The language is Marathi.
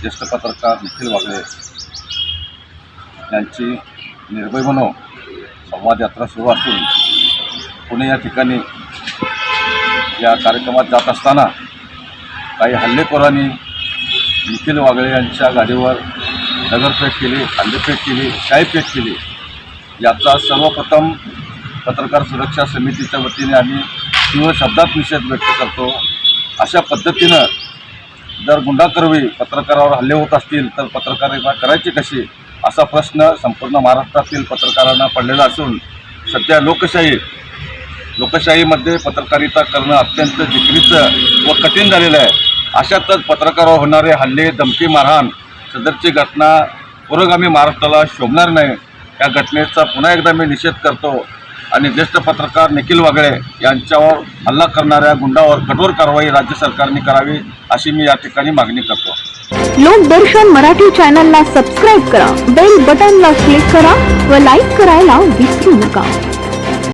ज्येष्ठ पत्रकार निखिल वागळे यांची निर्भय म्हणून संवाद यात्रा सुरू असून पुणे या ठिकाणी या कार्यक्रमात जात असताना काही हल्लेखोरांनी निखिल वागळे यांच्या गाडीवर दगडफेक केली हल्लेफेक केली शाईफेक केली. याचा सर्वप्रथम पत्रकार सुरक्षा समितीच्या वतीने आम्ही तीव्र शब्दात निषेध व्यक्त करतो. अशा पद्धतीनं जर गुंडाकरवी पत्रकारावर हल्ले होत असतील तर पत्रकारिता करायची कशी? असा प्रश्न संपूर्ण महाराष्ट्रातील पत्रकारांना पडलेला असून सध्या लोकशाही लोकशाहीमध्ये पत्रकारिता करणं अत्यंत जिकरीचं व कठीण झालेलं आहे. अशातच पत्रकारावर होणारे हल्ले धमकी मारहाण सदरची घटना पुरोगामी महाराष्ट्राला शोभणार नाही. या घटनेचा पुन्हा एकदा मी निषेध करतो आणि ज्येष्ठ पत्रकार निखिल वागळे यांच्यावर हल्ला करणाऱ्या गुंडावर कठोर कारवाई राज्य सरकारने करावी अशी मी या ठिकाणी मागणी करतो. लोकदर्शन मराठी चॅनलला सबस्क्राईब करा बेल बटनला क्लिक करा व लाईक करायला विसरू नका.